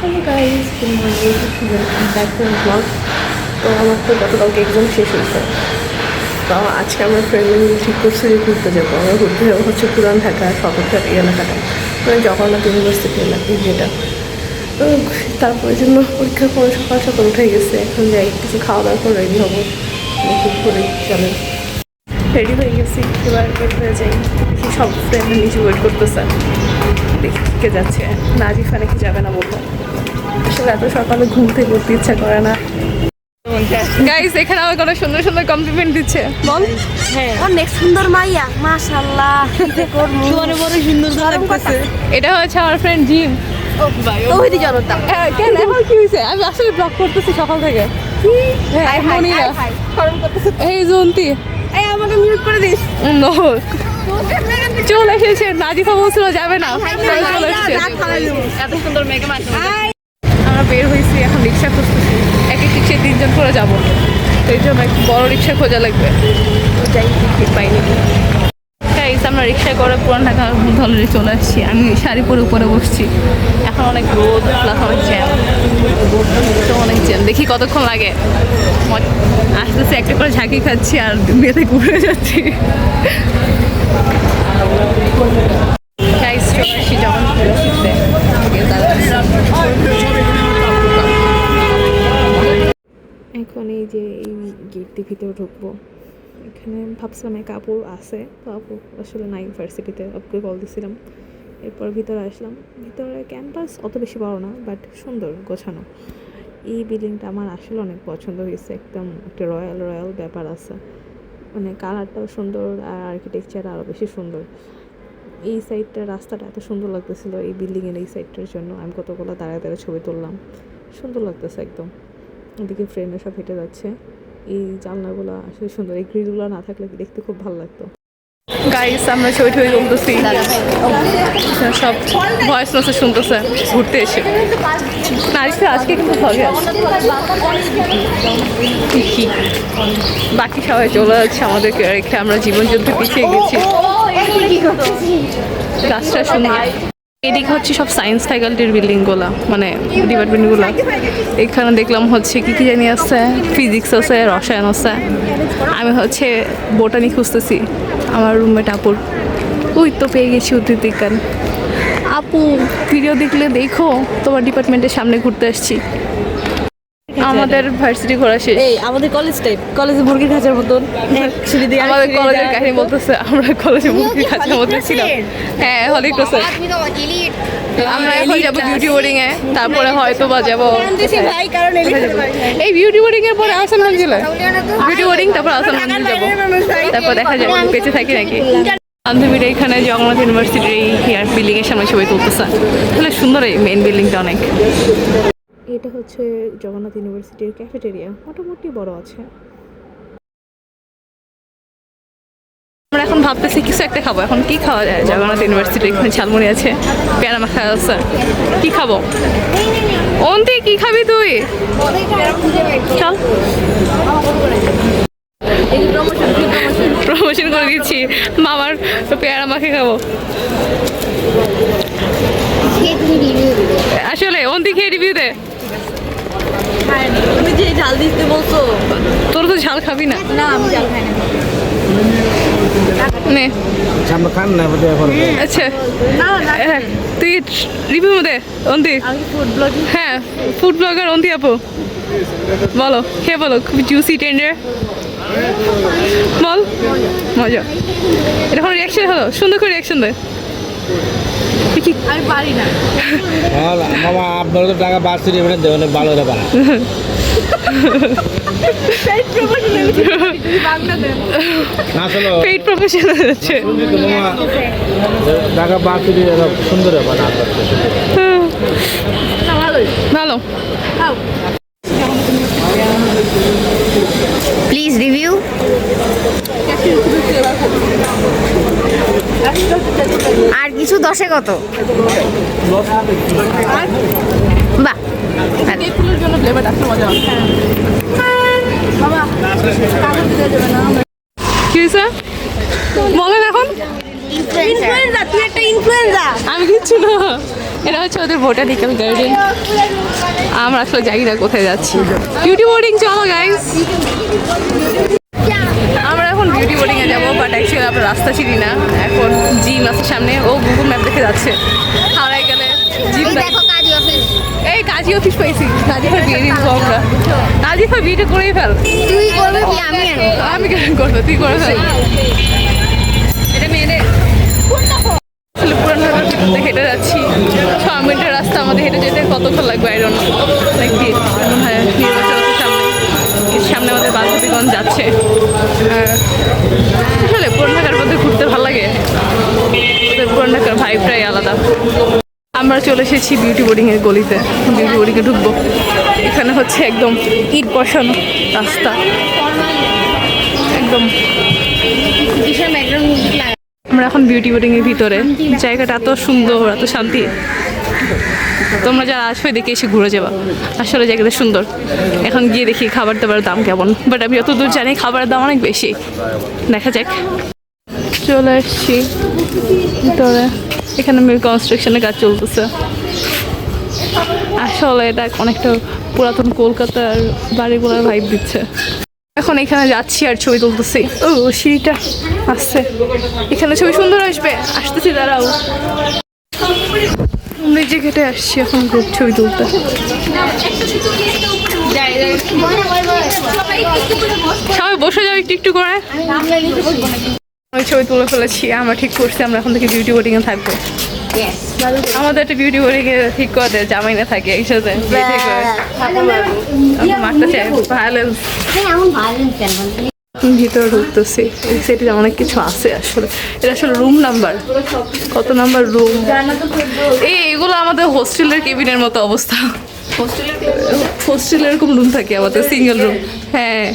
Hello guys good morning back to blog তো আমার তো গতকালকে এক্সাম শেষ হয়েছে। তো আজকে আমরা ফ্রেন্ড ঠিক করছি যে ঘুরতে যাব। আমরা ঘুরতে যাব হচ্ছে পুরান ঢাকা সদরঘাট এই এলাকাটা। মানে জগন্নাথ ইউনিভার্সিটি এলাকা যেটা। তো তারপরে জন্য পরীক্ষার পরে সকাল সকাল উঠে গেছে। এখন যাই, কিছু খাওয়া দাওয়ার পর রেডি হব। খুব করে চলেন। রেডি হয়ে গেছি, এবার বের হয়ে যাই। দেখি সব ফ্রেন্ড নিচে ওয়েট করতেছে। দেখি কে যাচ্ছে। নাজিফা নাকি যাবে না বলল। আসলে এত সকালে ঘুম থেকে উঠতে ইচ্ছা করে না। গাইস এখানে আমাকে অনেক সুন্দর সুন্দর কমপ্লিমেন্ট দিচ্ছে। বল। অনেক সুন্দর মাইয়া মাশাআল্লাহ। বড় বড় সুন্দর লাগতেছে। এটা হচ্ছে আমার ফ্রেন্ড জিম জনতা। হ্যাঁ কেন? এখন কি হয়েছে? আমি আসলে ব্লগ করতেছি সকাল থেকে। হ্যাঁ এই জন্তি। এই আমাকে মিউট করে দিস। নো চলে এসেছে নাজিফা বলছিল যাবে না। চলে এসেছে। এত সুন্দর মেকআপ আছে আমরা বের হয়েছি, এখন রিক্সা খুঁজতেছি। এক এক রিক্সায় তিনজন করে যাব? তো এই জন্য একটু বড় রিক্সা খোঁজা লাগবে। যাই আমরা রিক্সায় করে পুরান ঢাকা ধরে চলে আসছি। আমি শাড়ি পরে উপরে বসছি। এখন অনেক রোদ, প্লাস অনেক জ্যাম। অনেক জ্যাম। দেখি কতক্ষণ লাগে। আস্তে আস্তে একটা করে ঝাঁকি খাচ্ছি আর মেয়েতে ঘুরে যাচ্ছি। চলে যখন এই যে এই গেট ভিতরে ঢুকবো, এখানে ভাবছিলাম এক কাপড় আছে, তো আপু আসলে নাই ইউনিভার্সিটিতে আপুকে কল দিছিলাম। এরপর ভিতরে আসলাম, ভিতরে ক্যাম্পাস অত বেশি বড় না বাট সুন্দর, গোছানো। এই বিল্ডিংটা আমার আসলে অনেক পছন্দ হয়েছে, একদম একটা রয়্যাল রয়্যাল ব্যাপার আছে। মানে কালারটাও সুন্দর আর আর্কিটেকচার আরও বেশি সুন্দর। এই সাইডটার রাস্তাটা এত সুন্দর লাগতেছিল, এই বিল্ডিংয়ের এই সাইডটার জন্য। আমি কতগুলো দাঁড়ায় দাঁড়ায় ছবি তুললাম। সুন্দর লাগতেছে একদম। ওদিকে ফ্রেন্ডরা সব হেঁটে যাচ্ছে। এই জানলাগুলো আসলে সুন্দর। এই গ্রিলগুলো না থাকলে দেখতে খুব ভালো লাগতো? গাইস আমরা ছবি টবি তুলতেছি সব ভয়েস মেসেজ শুনতেছে ঘুরতে এসে। না আজকে আজকে কিন্তু ভালো আছে। বাকি সবাই চলে যাচ্ছে আমাদেরকে। রেখে আমরা জীবন যুদ্ধে পিছিয়ে গেছি। গাছটা সুন্দর এদিকে হচ্ছে সব সায়েন্স ফ্যাকাল্টির বিল্ডিংগুলো মানে ডিপার্টমেন্টগুলো এখানে দেখলাম হচ্ছে কি কি জানি আছে ফিজিক্স আছে, রসায়ন আছে। আমি হচ্ছে বোটানি খুঁজতেছি, আমার রুমমেট আপুর। ওই তো পেয়ে গেছি উদ্ভিদ আপু ভিডিও দেখলে দেখো, তোমার ডিপার্টমেন্টের সামনে ঘুরতে আসছি। আমাদের ভার্সিটি ঘোরা শেষ। এই আমাদের কলেজ টাইপ কলেজে মুরগির খাঁচার মতন। এক সিঁড়ি দিয়ে আমাদের কলেজের। কাহিনী বলতেছে আমরা কলেজে মুক্তি খাঁচার মধ্যে ছিলাম। হ্যাঁ হলি ক্রসে আমরা এখন যাব বিউটি বোর্ডিং এ তারপরে হয়তো বা যাব। কান্দিছি ভাই কারণ এলিফ্যান্ট ভাই এই বিউটি বোর্ডিং এর পরে আসাম মঞ্জিলে বিউটি বোর্ডিং তারপর আসাম মঞ্জিল যাব? তারপর দেখা যাবে বেঁচে থাকি নাকি? বান্ধবীরা এখানে জগন্নাথ ইউনিভার্সিটির এই হেয়ার বিল্ডিং এর সামনে ছবি তুলতেছে। তাহলে সুন্দর এই মেন বিল্ডিংটা অনেক। এটা হচ্ছে জগন্নাথ ইউনিভার্সিটির ক্যাফেটেরিয়া, মোটামুটি বড় আছে। আমরা এখন ভাবতেছি কিছু একটা খাব। এখন কি খাওয়া যায়? জগন্নাথ ইউনিভার্সিটি, এখানে ঝালমুড়ি আছে, পেয়ারা মাখা আছে। কি খাব? অন্তি, কি খাবি তুই? চল। প্রমোশন করে দিচ্ছি। মামার পেয়ারা মাখে খাব। আসলে, অন্তি খেয়ে রিভিউ দে। তুমি যে ঝাল দিতে বলছো। তোর তো ঝাল খাবি না। না আমি ঝাল খাই না। নে। আমরা খান না বোধহয় এখন আচ্ছা। না না হ্যাঁ, তুই রিভিউ দে অন্তি। আমি ফুড ব্লগিং হ্যাঁ ফুড ব্লগার অন্তি আপু। বলো খেয়ে বলো খুব জুসি টেন্ডার বল। মজা। এটা কোনো রিয়াকশন হলো? সুন্দর করে রিয়াকশন দে। কি আমি পারি না। হ্যাঁ, মামা আপনার তো টাকা বাড়ছে এখানে দেবেন ভালো পারা পেইড প্রফেশনাল মামা টাকা বাড়ছে সুন্দর ব্যাপার ভালো। প্লিজ রিভিউ আর কিছু দশে কত? বাহ কি হয়েছে বলেন এখন তুই একটা আমি কিচ্ছু না। এটা হচ্ছে ওদের বোটানিক্যাল গার্ডেন আমরা আসলে জানি না কোথায় যাচ্ছি। বিউটি বোর্ডিং চলো গাইস আমরা এখন বিউটি বোর্ডিং এ যাব বাট অ্যাকচুয়ালি আমরা রাস্তা চিনি না। এখন জিম আছে সামনে। ও গুগল ম্যাপ দেখে যাচ্ছে। হাওড়ায় গেলে জিম অফিস এই কাজী অফিস পাইছি। নাজিফার বিয়ে দিব আমরা। নাজিফার বিয়েটা করেই ফেল। তুই করবি আমি আমি কেন করব? তুই করে ফেল। আসলে পুরান ঢাকার হেঁটে যাচ্ছি। ছ মিনিটের রাস্তা আমাদের হেঁটে যেতে কতক্ষণ লাগবে? আইরন নাকি হয় সামনে। আমাদের বান্ধবীগঞ্জ যাচ্ছে। আসলে পুরান ঢাকার মধ্যে ঘুরতে ভালো লাগে। পুরান ঢাকার ভাইবটাই আলাদা। আমরা চলে এসেছি বিউটি বোর্ডিং এর গলিতে। বিউটি বোর্ডিং এ ঢুকবো। এখানে হচ্ছে একদম ইট বসানো রাস্তা। একদম। আমরা এখন বিউটি এর ভিতরে। জায়গাটা এত সুন্দর, এত শান্তি। তোমরা যারা আসবে, দেখে এসে ঘুরে যাবা। আসলে জায়গাটা সুন্দর। এখন গিয়ে দেখি খাবার দাবার দাম কেমন। বাট আমি অত দূর জানি খাবারের দাম অনেক বেশি। দেখা যাক। চলে এসছি ভিতরে। এখানে মিল কনস্ট্রাকশনের কাজ চলতেছে। আসলে এটা অনেকটা পুরাতন কলকাতার বাড়িগুলোর ভাইব দিচ্ছে। এখন এখানে যাচ্ছি আর ছবি তুলতেছি। ও, সিঁড়িটা আসছে। এখানে ছবি সুন্দর আসবে। আসতেছি, দাঁড়াও। নিজে জায়গাটায় আসছি এখন গ্রুপ ছবি তুলতে। সবাই বসে যাও একটু একটু করে। আমি ছবি তুলে ফেলেছি, আমরা ঠিক করছি, আমরা এখন থেকে বিউটি এ থাকব। আমাদের একটা বিউটি বোর্ডিং ঠিক করে দেয় জামাই না থাকে একসাথে বিয়ে ঠিক করে। মারতে চাই ভায়োলেন্স ভিতরে ঢুকতেছি। এই সেটে অনেক কিছু আছে আসলে। এটা আসলে রুম নাম্বার কত নাম্বার রুম এই এগুলো আমাদের হোস্টেলের কেবিনের মতো অবস্থা। হোস্টেলের এরকম রুম থাকে আমাদের সিঙ্গেল রুম হ্যাঁ।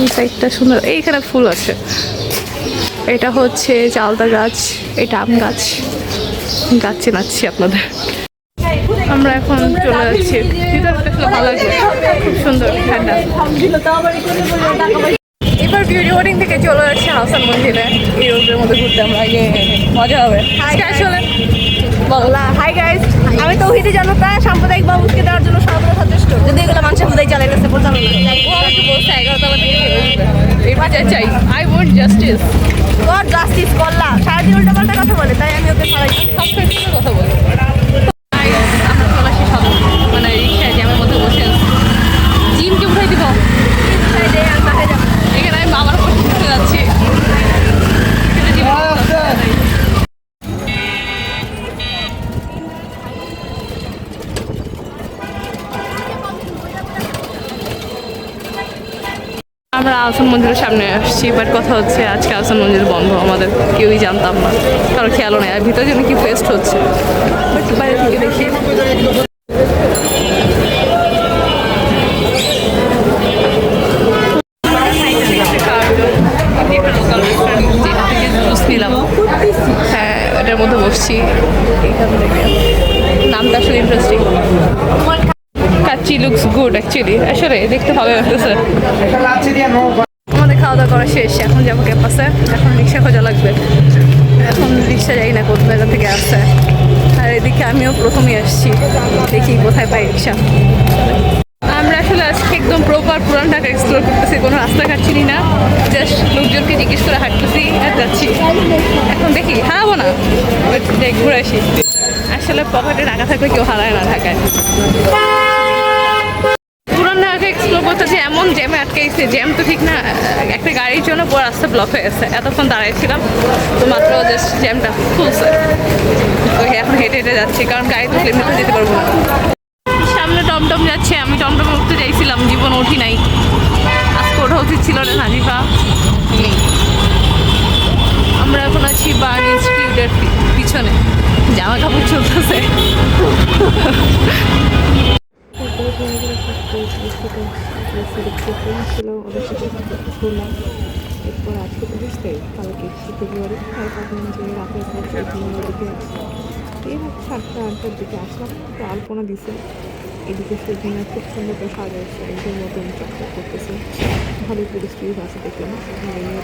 এই সাইডটা সুন্দর। এইখানে ফুল আছে। এটা হচ্ছে চালতা গাছ এটা আম গাছ। গাছ চেনাচ্ছি আপনাদের। আমরা এখন চলে যাচ্ছি। ভালো খুব সুন্দর ঠান্ডা। এবার বিউটি বোর্ডিং থেকে চলে যাচ্ছি হাসান মন্দিরে। এই রোডের মধ্যে ঘুরতে আমরা। আগে মজা হবে। আসলে বলো হাই গাইস আমি তৌহিদি জনতা সাম্প্রদায়িক বাবুকে দেওয়ার জন্য সর্বদা যদি এগুলো মানুষের হুদাই চালাইতেছে বোঝানো ও আমাকে বলছে এগারোটা বাজে এই বাজার চাই I want justice God justice করলা। সারাদিন উল্টা পাল্টা কথা বলে আমরা আসান মন্দিরের সামনে আসছি বাট কথা হচ্ছে আজকে আসান মন্দির বন্ধ, আমাদের কেউই জানতাম না। কারও খেয়ালও নেই, আর ভিতরে যেন কি ফেস্ট হচ্ছে। বাইরে থেকে দেখি। হ্যাঁ এটার মধ্যে বসছি। নামটা আসলে interesting kacchi looks good actually আসলে দেখতে ভালো লাগতেছে। আমাদের খাওয়া দাওয়া করা শেষ এখন যাব ক্যাম্পাসে। এখন রিক্সা খোঁজা লাগবে। এখন রিক্সা যাই না কোন জায়গা থেকে আসছে। আর এদিকে আমিও প্রথমেই আসছি। দেখি কোথায় পাই রিক্সা। আমরা আসলে আজকে একদম প্রপার পুরান ঢাকা এক্সপ্লোর করতেছি। কোনো রাস্তাঘাট চিনি না। জাস্ট লোকজনকে জিজ্ঞেস করে হাঁটতেছি আর যাচ্ছি। এখন দেখি হারাবো না। ঘুরে আসি। আসলে পকেটে টাকা থাকলে কেউ হারায় না ঢাকায়। পুরান ঢাকা এক্সপ্লোর করতেছি এমন জ্যামে আটকাইছে। জ্যাম তো ঠিক না, একটা গাড়ির জন্য পুরো রাস্তা ব্লক হয়ে গেছে। এতক্ষণ দাঁড়াইছিলাম, তো মাত্র জাস্ট জ্যামটা খুলছে। তো এখন হেঁটে হেঁটে যাচ্ছি, কারণ গাড়ি তো এমনিতে যেতে পারব না। সামনে টমটম যাচ্ছে, আমি টমটমে উঠতে চাইছিলাম, জীবন উঠি নাই। আজকে ওঠা উচিত ছিল না নাজিফা। আমরা এখন আছি বার্ন ইনস্টিটিউটের পিছনে। জামা কাপড় চলতেছে। ওদের সাথে ঘুরলাম এরপর আজকে তো বুঝতে কালকে ফেব্রুয়ারি ভাবলাম যে রাতের পর দিকে আসলাম এই সাতটা আটটার দিকে আসলাম তো আলপনা দিছে এদিকে সূর্যনা খুব সুন্দর করে সাজাচ্ছে একদম নতুন চকচক করতেছে ভালোই পরিস্থিতি আছে দেখলাম ভালো নিয়ে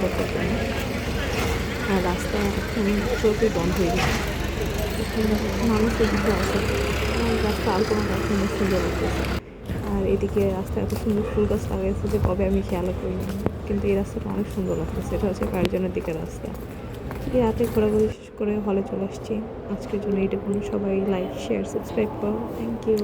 আর রাস্তা পুরোপুরি বন্ধ হয়ে গেছে মানুষ এদিকে আছে আর কোনো গাছ এখন সুন্দর লাগতেছে আর এদিকে রাস্তা এত সুন্দর ফুল গাছ লাগাইছে যে কবে আমি খেয়াল করিনি, কিন্তু এই রাস্তাটা অনেক সুন্দর লাগতেছে, এটা হচ্ছে কার্জনের দিকের রাস্তা। রাতে ঘোরাঘুরি করে হলে চলে আসছি। আজকের জন্য এইটুকুন সবাই লাইক শেয়ার সাবস্ক্রাইব করো। Thank you